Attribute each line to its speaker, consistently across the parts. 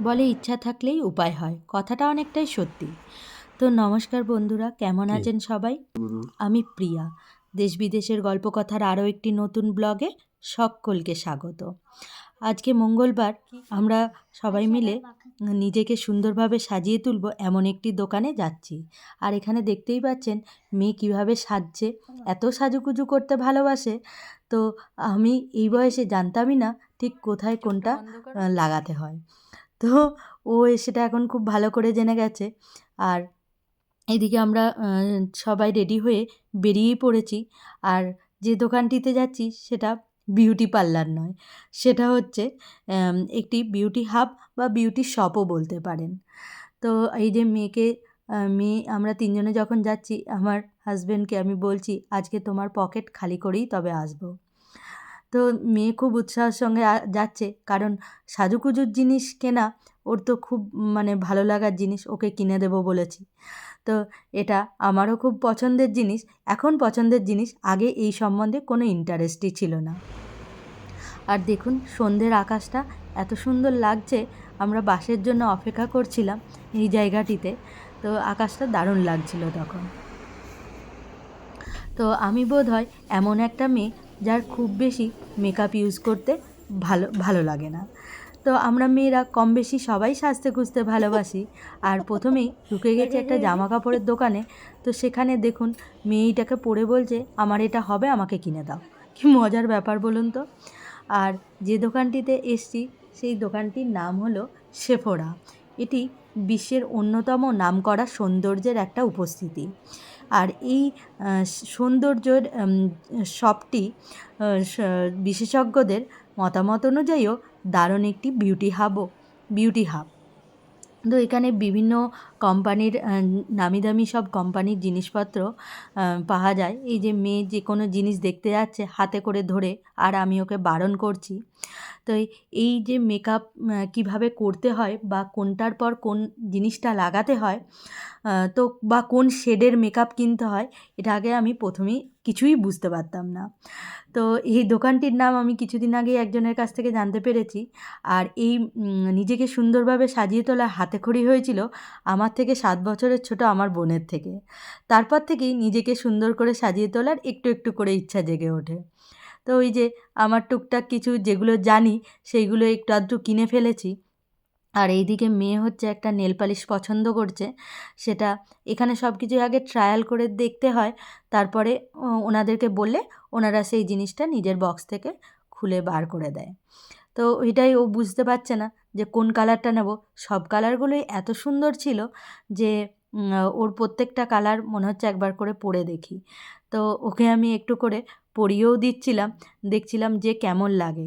Speaker 1: বলে ইচ্ছা থাকলেই উপায় হয়। কথাটা অনেকটাই সত্যি। তো নমস্কার বন্ধুরা কেমন আছেন সবাই? আমি প্রিয়া। দেশ বিদেশের গল্পকথার আরও একটি নতুন ব্লগে সকলকে স্বাগত। আজকে মঙ্গলবার আমরা সবাই মিলে নিজেকে সুন্দরভাবে সাজিয়ে তুলব এমন একটি দোকানে যাচ্ছি। আর এখানে দেখতেই পাচ্ছেন মেয়ে কীভাবে সাজছে এত সাজুকুজু করতে ভালোবাসে। তো আমি এই বয়সে জানতামই না ঠিক কোথায় কোনটা লাগাতে হয়। তো ও সেটা এখন খুব ভালো করে জেনে গেছে। আর এদিকে আমরা সবাই রেডি হয়ে বেরিয়েই পড়েছি। আর যে দোকানটিতে যাচ্ছি সেটা বিউটি পার্লার নয়। সেটা হচ্ছে একটি বিউটি হাব বা বিউটি শপও বলতে পারেন। তো এই যে মেয়েকে মেয়ে, আমরা তিনজনে যখন যাচ্ছি, আমার হাজব্যান্ডকে আমি বলছি, আজকে তোমার পকেট খালি করেই তবে আসব। তো মেয়ে খুব উৎসাহের সঙ্গে যাচ্ছে। কারণ সাজুকুজুর জিনিস কেনা ওর তো খুব মানে ভালো লাগার জিনিস, ওকে কিনে দেবো বলেছি। তো এটা আমারও খুব পছন্দের জিনিস। এখন পছন্দের জিনিস, আগে এই সম্বন্ধে কোনো ইন্টারেস্টই ছিল না। আর দেখুন, সন্ধ্যের আকাশটা এত সুন্দর লাগছে, আমরা বাসের জন্য অপেক্ষা করছিলাম এই জায়গাটিতে, তো আকাশটা দারুণ লাগছিল তখন। তো আমি বোধ হয় এমন একটা মেয়ে যার খুব বেশি মেকআপ ইউজ করতে ভালো ভালো লাগে না। তো আমরা মেয়েরা কম বেশি সবাই সাজতে খুঁজতে ভালোবাসি। আর প্রথমেই ঢুকে গেছে একটা জামা কাপড়ের দোকানে। তো সেখানে দেখুন মেয়েটাকে পরে বলছে, আমার এটা হবে, আমাকে কিনে দাও। কি মজার ব্যাপার বলুন তো। আর যে দোকানটিতে এসছি, সেই দোকানটির নাম হলো সেফোরা এটি বিশ্বের অন্যতম নামকরা সৌন্দর্যের একটা উপস্থিতি। আর এই সৌন্দর্যের শপটি বিশেষজ্ঞদের মতামত অনুযায়ীও দারুণ একটি বিউটি হাবও বিউটি হাব তো এখানে বিভিন্ন কোম্পানির নামি দামি সব কোম্পানির জিনিসপত্র পাওয়া যায়। এই যে মেয়ে যে কোনো জিনিস দেখতে যাচ্ছে হাতে করে ধরে, আর আমি ওকে বারণ করছি। তো এই- যে মেকআপ কীভাবে করতে হয় বা কোনটার পর কোন জিনিসটা লাগাতে হয় তো বা কোন শেডের মেকআপ কিনতে হয়, এটা আগে আমি প্রথমেই কিছুই বুঝতে পারতাম না। তো এই দোকানটির নাম আমি কিছুদিন আগে একজনের কাছ থেকে জানতে পেরেছি। আর এই নিজেকে সুন্দরভাবে সাজিয়ে তোলা হাতেখড়ি হয়েছিল আমার থেকে সাত বছরের ছোট আমার বোনের থেকে। তারপর থেকেই নিজেকে সুন্দর করে সাজিয়ে তোলার একটু একটু করে ইচ্ছা জেগে ওঠে। তো ওই যে আমার টুকটাক কিছু যেগুলো জানি, সেইগুলো একটু আধটু কিনে ফেলেছি। আর এইদিকে মেয়ে হচ্ছে একটা নেল পালিশ পছন্দ করছে। সেটা এখানে সব কিছু আগে ট্রায়াল করে দেখতে হয়। তারপরে ওনাদেরকে বললে ওনারা সেই জিনিসটা নিজের বক্স থেকে খুলে বার করে দেয়। তো এটাই ও বুঝতে পারছে না। যে কোন কালারটা নেব, সব কালারগুলোই এত সুন্দর ছিল যে ওর প্রত্যেকটা কালার মনে হচ্ছে একবার করে পরে দেখি। তো ওকে আমি একটু করে পরিয়েও দিচ্ছিলাম, দেখছিলাম যে কেমন লাগে।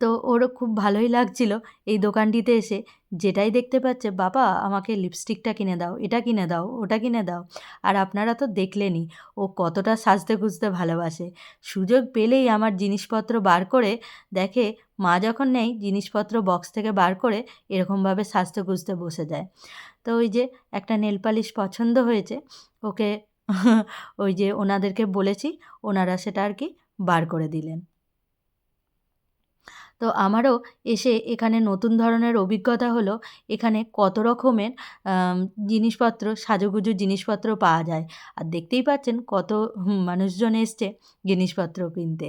Speaker 1: তো ওরও খুব ভালোই লাগছিল এই দোকানটিতে এসে। যেটাই দেখতে পাচ্ছে, বাবা, আমাকে লিপস্টিকটা কিনে দাও, এটা কিনে দাও, ওটা কিনে দাও। আর আপনারা তো দেখলেনই, ও কতটা সাজতে খুঁজতে ভালোবাসে। সুযোগ পেলেই আমার জিনিসপত্র বার করে দেখে মা যখন নেই জিনিসপত্র বক্স থেকে বার করে এরকমভাবে সাজতে খুঁজতে বসে যায়। তো ওই যে একটা নেল পালিশ পছন্দ হয়েছে, ওকে ওই যে ওনাদেরকে বলেছি, ওনারা সেটা আর কি বার করে দিলেন। তো আমারও এসে এখানে নতুন ধরনের অভিজ্ঞতা হলো, এখানে কত রকমের জিনিসপত্র, সাজুগুজু জিনিসপত্র পাওয়া যায়। আর দেখতেই পাচ্ছেন কত মানুষজন এসছে জিনিসপত্র কিনতে।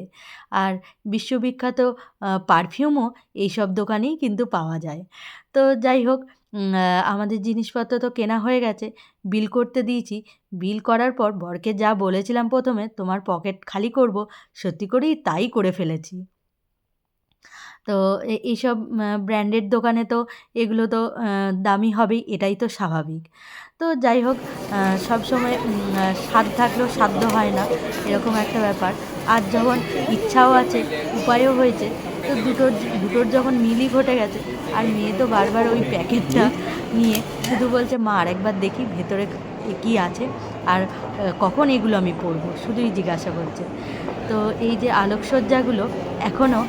Speaker 1: আর বিশ্ববিখ্যাত পারফিউমও এইসব দোকানেই কিন্তু পাওয়া যায়। তো যাই হোক আমাদের জিনিসপত্র তো কেনা হয়ে গেছে, বিল করতে দিয়েছি। বিল করার পর বরকে যা বলেছিলাম প্রথমে, তোমার পকেট খালি করব, সত্যি করেই তাই করে ফেলেছি। তো এইসব ব্র্যান্ডেড দোকানে তো এগুলো তো দামি হবেই এটাই তো স্বাভাবিক। তো যাই হোক সব সময় স্বাদ থাকলেও সাধ্য হয় না এরকম একটা ব্যাপার। আর যখন ইচ্ছাও আছে উপায়ও হয়েছে তো দুটোর দুটোর যখন মিলই ঘটে গেছে আর মেয়ে তো বারবার ওই প্যাকেটটা নিয়ে শুধু বলছে মা আরেকবার দেখি ভেতরে কী আছে? আর কখন এগুলো আমি পরবো শুধুই জিজ্ঞাসা করছে। তো এই যে আলোকসজ্জাগুলো এখনও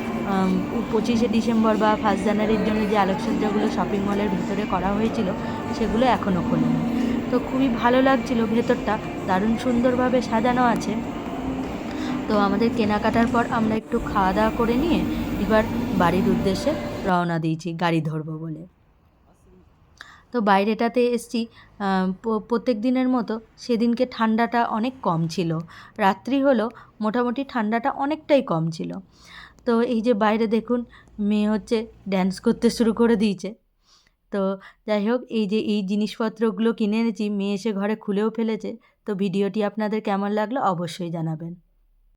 Speaker 1: পঁচিশে ডিসেম্বর বা ফার্স্ট জানুয়ারির জন্য যে আলোকসজ্জাগুলো শপিং মলের ভিতরে করা হয়েছিল, সেগুলো এখনও খোলেনি। তো খুবই ভালো লাগছিল, ভেতরটা দারুণ সুন্দরভাবে সাজানো আছে। তো আমাদের কেনাকাটার পর আমরা একটু খাওয়া দাওয়া করে নিয়ে এবার বাড়ির উদ্দেশ্যে রওনা দিয়েছি, গাড়ি ধরবো বলে। তো বাইরেটাতে এসছি প্রত্যেক দিনের মতো সেদিনকে ঠান্ডাটা অনেক কম ছিল। রাত্রি হলো মোটামুটি ঠান্ডাটা অনেকটাই কম ছিল। তো এই যে বাইরে দেখুন, মেয়ে হচ্ছে ড্যান্স করতে শুরু করে দিয়েছে। তো যাই হোক, এই যে এই জিনিসপত্রগুলো কিনে এনেছি, মেয়ে এসে ঘরে খুলেও ফেলেছে। তো ভিডিওটি আপনাদের কেমন লাগল অবশ্যই জানাবেন।